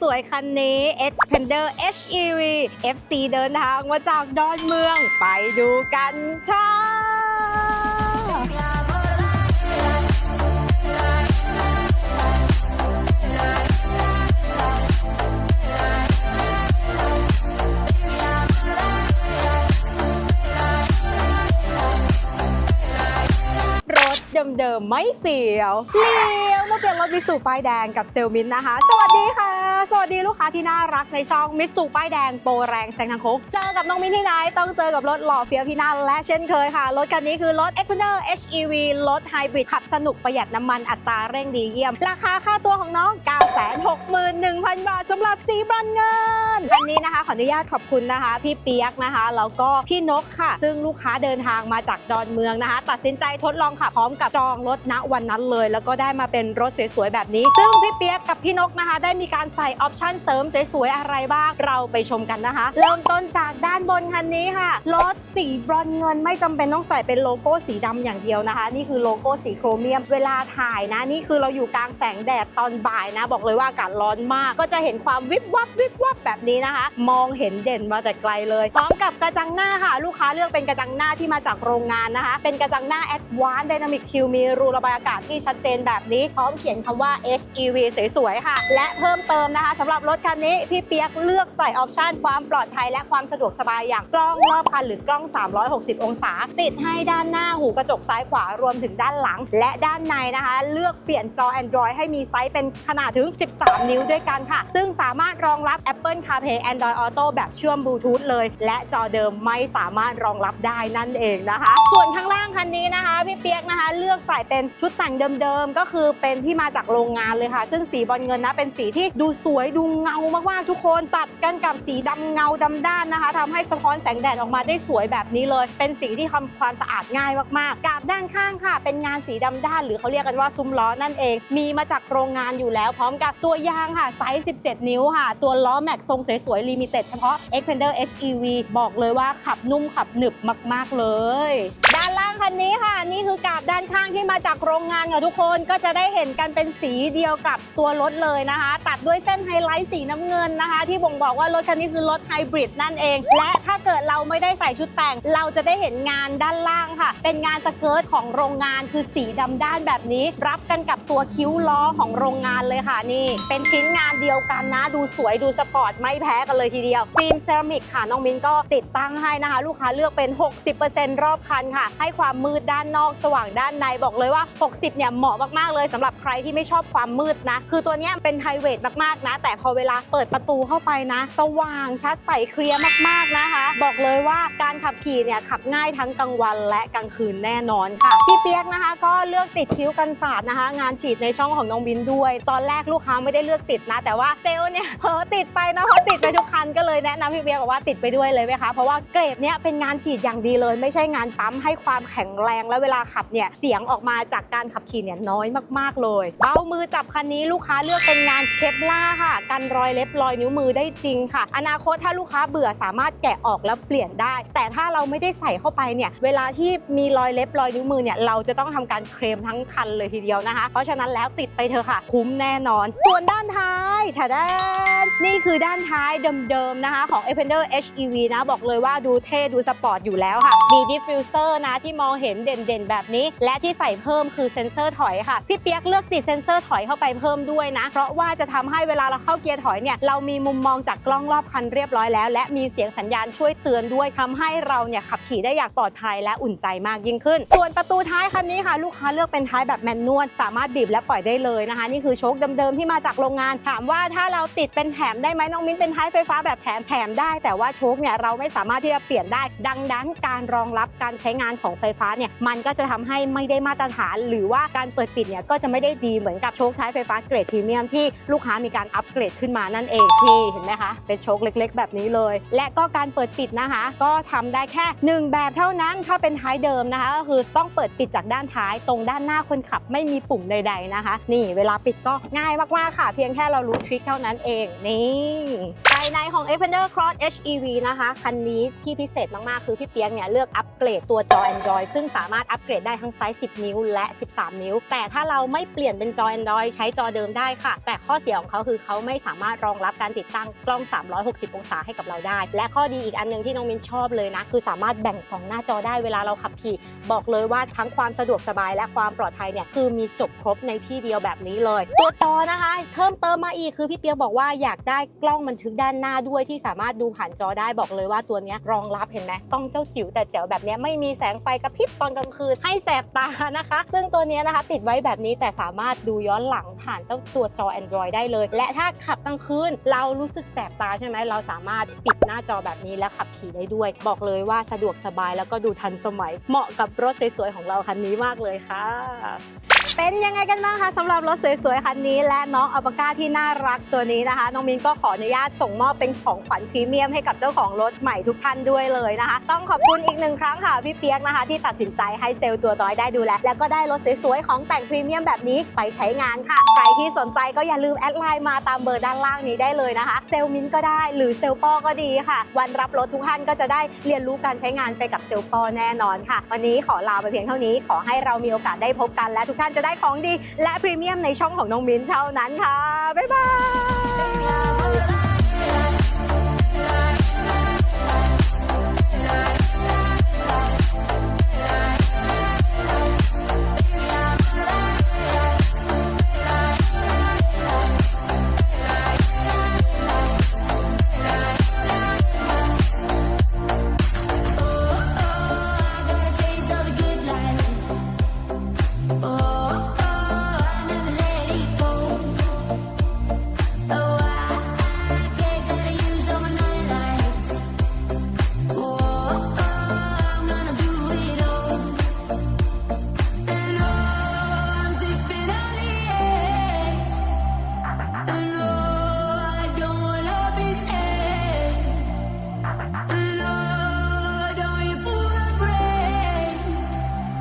สวยๆ คันนี้ Xpander HEV FC เดินทางมาจากดอนเมือง ไปดูกันค่ะรถเดิมๆไม่เสียวเลี้ยวมาเปลี่ยนรถมิตซูป้ายแดงกับเซลมินนะคะ สวัสดีค่ะ สวัสดีลูกค้าที่น่ารักในช่องมิตซูป้ายแดงโปรแรงแซงทางโค้งเจอกับน้องมินที่ไหนต้องเจอกับรถหล่อเฟี้ยวที่น่าและเช่นเคยค่ะ รถคันนี้คือรถ x p e n d e r HEV รถไฮบริดขับสนุกประหยัดน้ำมันอัตราเร่งดีเยี่ยม ราคาค่าตัวของน้อง 961,000 บาทสำหรับสีบรอนเงินคันนี้นะคะขออนุญาตขอบคุณนะคะ พี่เปียกนะคะแล้วก็พี่นกค่ะ ซึ่งลูกค้าเดินทางมาจากดอนเมืองนะคะ ตัดสินใจทดลองขับพร้อมกับจองรถณวันนั้นเลย แล้วก็ได้มาเป็นรถสวยๆแบบนี้ ซึ่งพี่เปียกกับพี่นกนะคะ ได้มีการใส่ออปชั่นเสริมสวยๆอะไรบ้าง เราไปชมกันนะคะ เริ่มต้นจากด้านบนคันนี้ค่ะ รถสีบรอนเงินไม่จำเป็นต้องใส่เป็นโลโก้สีดำอย่างเดียวนะคะ นี่คือโลโก้สีโครเมียม เวลาถ่ายนะ นี่คือเราอยู่กลางแสงแดดตอนบ่ายนะ บอกเลยว่าอากาศร้อนมาก ก็จะเห็นความวิบวับวิบวับแบบนี้นะคะ มองเห็นเด่นมาแต่ไกลเลย พร้อมกับกระจังหน้าค่ะ ลูกค้าเลือกเป็นกระจังหน้าที่มาจากโรงงานนะคะ เป็นกระจังหน้า Advanced Dynamic Shield มีรูระบายอากาศที่ชัดเจนแบบนี้ พร้อมเขียนคำว่า HEV สวยๆค่ะ และเพิ่มเติมนะคะสำหรับรถคันนี้พี่เปียกเลือกใส่ออปชันความปลอดภัยและความสะดวกสบายอย่างกล้องรอบคันหรือกล้อง 360 องศา ติดให้ด้านหน้าหูกระจกซ้ายขวารวมถึงด้านหลัง และด้านในนะคะ เลือกเปลี่ยนจอ Android ให้มีไซส์เป็นขนาดถึง 13 นิ้วด้วยกันค่ะ ซึ่งสามารถรองรับ Apple CarPlay Android Auto แบบเชื่อมบลูทูธเลย และจอเดิมไม่สามารถรองรับได้นั่นเองนะคะ ส่วนข้างล่างคันนี้นะคะพี่เปียกนะคะ เลือกใส่เป็นชุดแต่งเดิมๆก็คือเป็นที่มาจากโรงงานเลยค่ะ ซึ่งสีบอลเงินนะเป็นสีที่ดูสสวยดูเงามากๆทุกคนตัดกันกับสีดำเงาดำด้านนะคะทำให้สะท้อนแสงแดดออกมาได้สวยแบบนี้เลย เป็นสีที่ทำความสะอาดง่ายมากๆกาบด้านข้างค่ะ เป็นงานสีดำด้าน หรือเขาเรียกกันว่าซุ้มล้อนั่นเอง มีมาจากโรงงานอยู่แล้ว พร้อมกับตัวยางค่ะไซส์ 17 นิ้วค่ะ ตัวล้อแม็กทรงสวยๆลิมิเต็ดเฉพาะ Xpander HEV บอกเลยว่าขับนุ่มขับหนึบมาก ๆเลย ด้าน คันนี้ค่ะ นี่คือกาบด้านข้างที่มาจากโรงงานค่ะทุกคนก็จะได้เห็นกันเป็นสีเดียวกับตัวรถเลยนะคะ ตัดด้วยเส้นไฮไลท์สีน้ำเงินนะคะ ที่บ่งบอกว่ารถคันนี้คือรถไฮบริดนั่นเอง และถ้าเกิดเราไม่ได้ใส่ชุดแต่ง เราจะได้เห็นงานด้านล่างค่ะ เป็นงานสเกิร์ตของโรงงานคือสีดำด้านแบบนี้ รับกันกับตัวคิ้วล้อของโรงงานเลยค่ะนี่ เป็นชิ้นงานเดียวกันนะ ดูสวยดูสปอร์ตไม่แพ้กันเลยทีเดียวฟิล์มเซรามิกค่ะน้องมิ้นก็ติดตั้งให้นะคะ ลูกค้าเลือกเป็น 60%รอบคันค่ะ ให้ความมืดด้านนอกสว่างด้านในบอกเลยว่า 60 เนี่ยเหมาะมากๆเลยสำหรับใครที่ไม่ชอบความมืดนะ คือตัวเนี้ยเป็นไฮเวทมากๆนะ แต่พอเวลาเปิดประตูเข้าไปนะ สว่างชัดใสเคลียร์มากๆนะคะ บอกเลยว่าการขับขี่เนี่ยขับง่ายทั้งกลางวันและกลางคืนแน่นอนค่ะพี่เปียกนะคะ ก็เลือกติดคิ้วกันศาสตร์นะคะ งานฉีดในช่องของน้องบินด้วย ตอนแรกลูกค้าไม่ได้เลือกติดนะ แต่ว่าเซลล์เนี่ยเผลอติดไปนะเพราะติดไปทุกคันก็เลยแนะนำพี่เปียกบอกว่าติดไปด้วยเลยไหมคะเพราะว่าเกรดเนี้ยเป็นงานฉีดอย่างดีเลย ไม่ใช่งานปั๊มให้ความแแข็งแรงและเวลาขับเนี่ยเสียงออกมาจากการขับขี่เนี่ยน้อยมากๆเลย เบ้ามือจับคันนี้ลูกค้าเลือกเป็นงานเคปล่าค่ะ กันรอยเล็บรอยนิ้วมือได้จริงค่ะ อนาคตถ้าลูกค้าเบื่อสามารถแกะออกแล้วเปลี่ยนได้ แต่ถ้าเราไม่ได้ใส่เข้าไปเนี่ยเวลาที่มีรอยเล็บรอยนิ้วมือเนี่ยเราจะต้องทำการเคลมทั้งคันเลยทีเดียวนะคะ เพราะฉะนั้นแล้วติดไปเถอะค่ะ คุ้มแน่นอน ส่วนด้านท้ายแถดนนี่คือด้านท้ายเดิมๆนะคะของ a p e n d e r HEV นะบอกเลยว่าดูเท่ดูสปอร์ตอยู่แล้วค่ะมีดิฟฟิวเซอร์นะที่มองเห็นเด่นๆ แบบนี้ และที่ใส่เพิ่มคือเซ็นเซอร์ถอยค่ะพี่เปียกเลือกติดเซ็นเซอร์ถอยเข้าไปเพิ่มด้วยนะ เพราะว่าจะทำให้เวลาเราเข้าเกียร์ถอยเนี่ยเรามีมุมมองจากกล้องรอบคันเรียบร้อยแล้ว และมีเสียงสัญญาณช่วยเตือนด้วยทำให้เราเนี่ยขับขี่ได้อย่างปลอดภัยและอุ่นใจมากยิ่งขึ้น ส่วนประตูท้ายคันนี้ค่ะ ลูกค้าเลือกเป็นท้ายแบบแมนนวลสามารถบีบและปล่อยได้เลยนะคะ นี่คือโชคเดิมๆที่มาจากโรงงาน ถามว่าถ้าเราติดเป็นแถมได้ไหมน้องมิ้นเป็นท้ายไฟฟ้าแบบแถมแถมได้ แต่ว่าโชคเนี่ยเราไม่สามารถที่จะเปลี่ยนได้ ดังนั้นการรองรับการใช้งานของไฟฟ้าเนี่ยมันก็จะทำให้ไม่ได้มาตรฐาน หรือว่าการเปิดปิดเนี่ยก็จะไม่ได้ดีเหมือนกับโชคท้ายไฟฟ้าเกรดพรีเมียมที่ลูกค้ามีการอัปเกรดขึ้นมานั่นเองนี่เห็นไหมคะเป็นโชคเล็ก ๆ แบบนี้เลย และก็การเปิดปิดนะคะ ก็ทำได้แค่หนึ่งแบบเท่านั้นถ้าเป็นท้ายเดิมนะคะก็คือต้องเปิดปิดจากด้านท้าย ตรงด้านหน้าคนขับไม่มีปุ่มใด ๆนะคะ นี่เวลาปิดก็ง่ายมากๆค่ะ เพียงแค่เรารู้ทริคเท่านั้นเองนี่ภายในของ Xpander Cross HEV นะคะคันนี้ที่พิเศษมากๆคือพี่เปียกเนี่ยเลือกอัปเกรดตัวจอ Android Android ซึ่งสามารถอัปเกรดได้ทั้งไซส์ 10 นิ้ว และ 13 นิ้ว แต่ถ้าเราไม่เปลี่ยนเป็นจอ Android ใช้จอเดิมได้ค่ะ แต่ข้อเสียของเขาคือเขาไม่สามารถรองรับการติดตั้งกล้อง 360 องศาให้กับเราได้ และข้อดีอีกอันหนึงที่น้องมินชอบเลยนะ คือสามารถแบ่งสองหน้าจอได้เวลาเราขับขี่ บอกเลยว่าทั้งความสะดวกสบายและความปลอดภัยเนี่ยคือมีจบครบในที่เดียวแบบนี้เลย ตัวจอนะคะเพิ่มเติมมาอีกคือพี่เปียกบอกว่าอยากได้กล้องบันทึกด้านหน้าด้วยที่สามารถดูผ่านจอได้บอกเลยว่าตัวนี้รองรับเห็นไหมกล้องเจ้าจิ๋วแต่แจ๋วแบบนี้ไม่มีแสงไฟกระพริบตอนกลางคืนให้แสบตานะคะ ซึ่งตัวนี้นะคะ ติดไว้แบบนี้แต่สามารถดูย้อนหลังผ่านเจ้าตัวจอ Android ได้เลย และถ้าขับกลางคืนเรารู้สึกแสบตาใช่ไหมเราสามารถปิดหน้าจอแบบนี้แล้วขับขี่ได้ด้วย บอกเลยว่าสะดวกสบายแล้วก็ดูทันสมัย เหมาะกับรถสวยๆของเราคันนี้มากเลยค่ะ เป็นยังไงกันบ้างคะสำหรับรถสวยๆคันนี้ และน้องอัลปาก้าที่น่ารักตัวนี้นะคะ น้องมินก็ขออนุญาตส่งมอบเป็นของขวัญพรีเมียมให้กับเจ้าของรถใหม่ทุกท่านด้วยเลยนะคะ ต้องขอบคุณอีกหนึ่งครั้งค่ะพี่เปียกนะคะ ที่ตัดสินใจให้เซลล์ตัวน้อยได้ดูแลแล้วก็ได้รถสวยๆของแต่งพรีเมียมแบบนี้ไปใช้งานค่ะใครที่สนใจก็อย่าลืมแอดไลน์มาตามเบอร์ด้านล่างนี้ได้เลยนะคะเซลล์มินก็ได้หรือเซลล์ปอก็ดีค่ะ วันรับรถทุกท่านก็จะได้เรียนรู้การใช้งานไปกับเซลล์ปอแน่นอนค่ะ วันนี้ขอลาไปเพียงเท่านี้ ขอให้เรามีโอกาสได้พบกันและทุกท่านจะได้ของดีและพรีเมียมในช่องของน้องมิ้นเท่านั้นค่ะ บ๊ายบาย